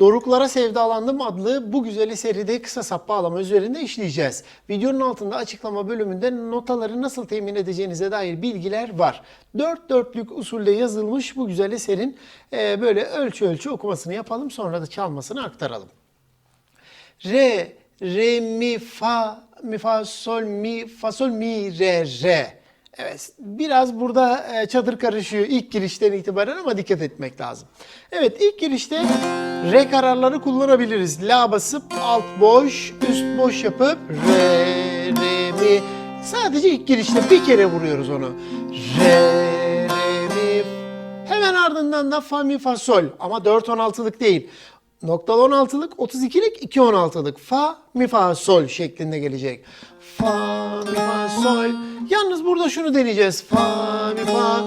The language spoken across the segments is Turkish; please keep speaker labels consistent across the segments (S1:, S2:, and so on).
S1: Doruklara Sevdalandım adlı bu güzeli seride kısa sap bağlama üzerinde işleyeceğiz. Videonun altında açıklama bölümünde notaları nasıl temin edeceğinize dair bilgiler var. Dört dörtlük usulde yazılmış bu güzel eserin e, böyle ölçü ölçü okumasını yapalım sonra da çalmasını aktaralım. Re, re, mi, fa, mi, fa, sol, mi, fa, sol, mi, re, re. Evet, biraz burada e, çadır karışıyor ilk girişten itibaren ama dikkat etmek lazım. Evet, ilk girişte re kararları kullanabiliriz. La basıp alt boş, üst boş yapıp re, re, mi. Sadece ilk girişte bir kere vuruyoruz onu. Re, re, mi. Hemen ardından da fa, mi, fa, sol. Ama 4-16'lık değil. Noktalı 16'lık, 32'lik, 2-16'lık. Fa, mi, fa, sol şeklinde gelecek. Fa, mi, fa, sol. Yalnız burada şunu deneyeceğiz. Fa, mi, fa.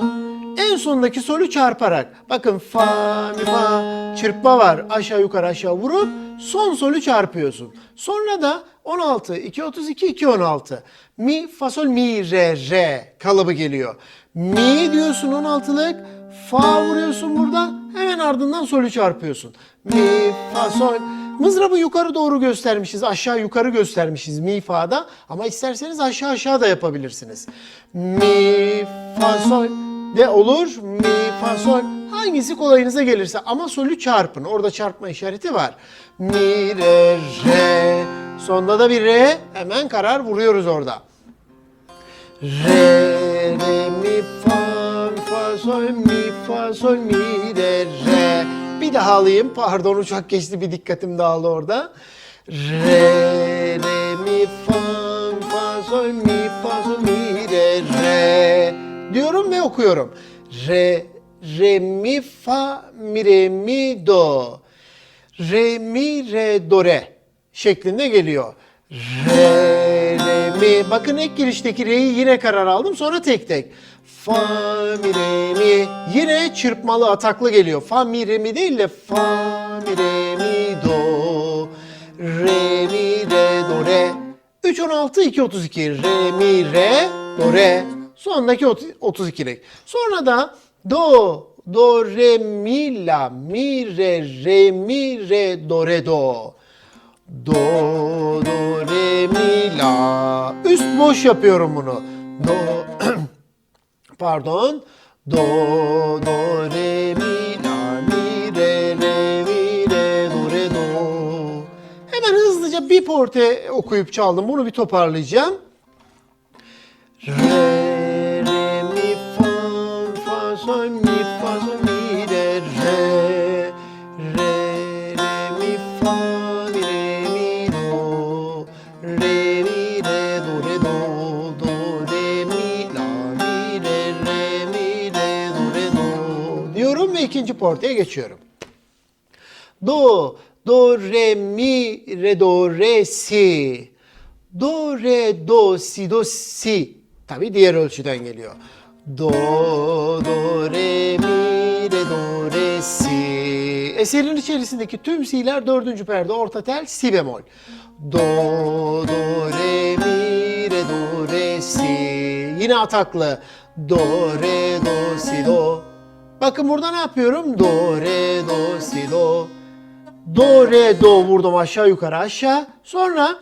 S1: En sondaki solü çarparak. Bakın fa, mi, fa. Çırpma var. Aşağı yukarı aşağı vurup son solü çarpıyorsun. Sonra da 16, 2, 32, 2, 16. Mi, fa, sol, mi, re, re kalıbı geliyor. Mi diyorsun 16'lık. Fa vuruyorsun burada. Hemen ardından solü çarpıyorsun. Mi, fa, sol. Mızrabı yukarı doğru göstermişiz. Aşağı yukarı göstermişiz mi, fa'da. Ama isterseniz aşağı aşağı da yapabilirsiniz. Mi, fa, sol de olur. Mi, fa, sol. Hangisi kolayınıza gelirse. Ama solü çarpın. Orada çarpma işareti var. Mi, re, re. Sonda da bir re. Hemen karar vuruyoruz orada. Re, re, mi, fa, fa, sol, mi, fa, sol, mi, re, re. Bir daha alayım. Pardon uçak geçti bir dikkatim dağıldı orada. Re, re, mi, fa, fa, sol, mi, fa, sol, mi, re, re. Diyorum ve okuyorum. Re, re, mi, fa, mi, re, mi, do. Re, mi, re, do, re şeklinde geliyor. Re, re, mi. Bakın ilk girişteki re'yi yine karar aldım. Sonra tek tek. Fa, mi, re, mi. Yine çırpmalı ataklı geliyor. Fa, mi, re, mi değil de fa, mi, re, mi, do. Re, mi, re, do, re. 3, 16, 2, 32. Re, mi, re, do, re. Sondaki 32'lik. Sonra da do, do, re, mi, la, mi, re, re, mi, re, do, re, do. Do, do, re, mi, la. Üst boş yapıyorum bunu. Do, pardon. Do, do, re, mi, la, mi, re, re, mi, re, do, re, do. Hemen hızlıca bir porte okuyup çaldım. Bunu bir toparlayacağım. Re, ve ikinci portaya geçiyorum. Do, do, re, mi, re, do, re, si. Do, re, do, si, do, si. Tabi diğer ölçüden geliyor. Do, do, re, mi, re, do, re, si. Eserin içerisindeki tüm si'ler dördüncü perde, orta tel, si bemol. Do, do, re, mi, re, do, re, si. Yine ataklı. Do, re, do, si, do. Bakın burada ne yapıyorum? Do, re, do, si, do. Do, re, do vurdum aşağı yukarı aşağı. Sonra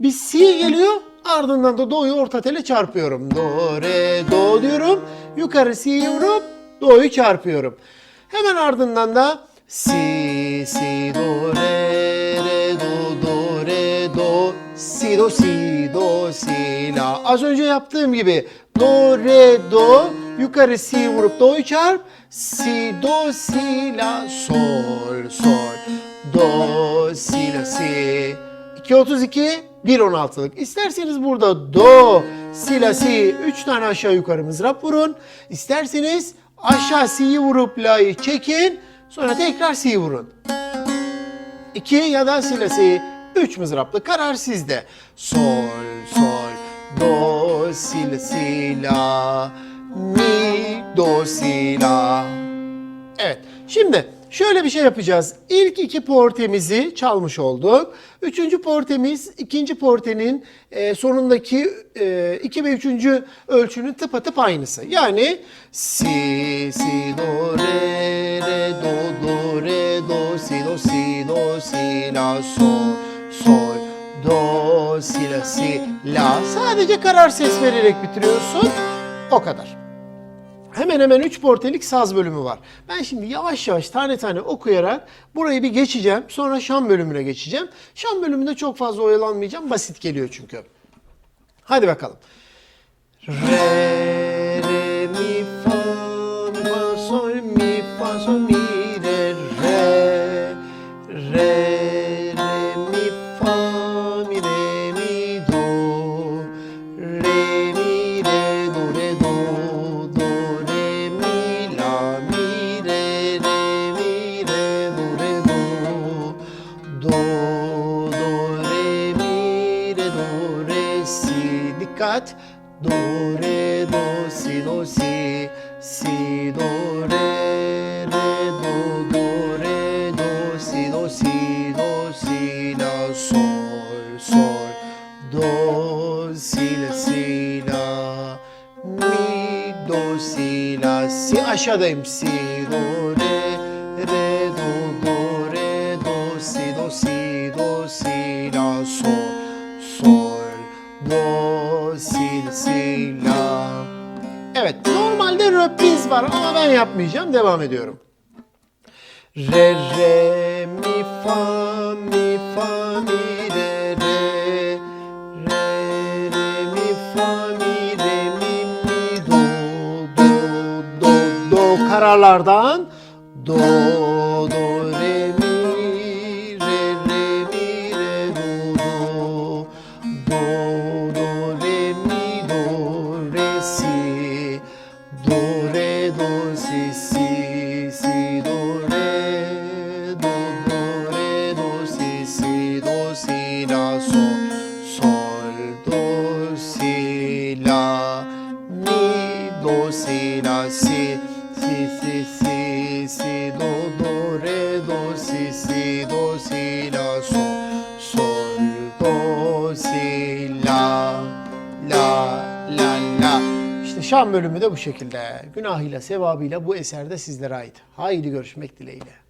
S1: bir si geliyor. Ardından da do'yu orta tele çarpıyorum. Do, re, do diyorum. Yukarı si vurup do'yu çarpıyorum. Hemen ardından da si, si, do, re, re, do, do, re, do, si, do, si, do, si, la. Az önce yaptığım gibi do, re, do, yukarı si vurup do'yu çarp. Si, do, si, la, sol, sol. Do, si, la, si. 2.32, 1.16'lık. İsterseniz burada do, si, la, si, 3 tane aşağı yukarı mızrap vurun. İsterseniz aşağı si'yi vurup la'yı çekin. Sonra tekrar si'yi vurun. 2 ya da si, la, si. 3 mızraplı karar sizde. Sol, sol, do, si, la, si, la, mi, do, si, la. Evet. Şimdi şöyle bir şey yapacağız. İlk iki portemizi çalmış olduk. Üçüncü portemiz ikinci portenin e, sonundaki e, iki ve üçüncü ölçünün tıpatıp aynısı. Yani si, si, do, re, re, do, do, re, do, si, do, si, do, si, la, sol, sol, do, si, la, si, la. Sadece karar ses vererek bitiriyorsun. O kadar. Hemen hemen 3 portelik saz bölümü var. Ben şimdi yavaş yavaş tane tane okuyarak burayı bir geçeceğim. Sonra şan bölümüne geçeceğim. Şan bölümünde çok fazla oyalanmayacağım. Basit geliyor çünkü. Hadi bakalım. Re, do, si, do, si. Si, do, re, re, do, do, re, do, si, do, si, do, si, la, sol, sol. Do, si, la, si, la. Mi, do, si, la, si. Aşağıdayım. Si, do, re, re, röpriz var ama ben yapmayacağım. Devam ediyorum. Re, re, mi, fa, mi, fa, mi, re, re. Re, re, mi, fa, mi, re, mi, mi, do, do, do, do. Kararlardan. Do, do, si, do, si, la, sol, sol, do, si, la, la, la, la. İşte Şam bölümü de bu şekilde. Günahıyla, sevabıyla bu eser de sizlere ait. Haydi görüşmek dileğiyle.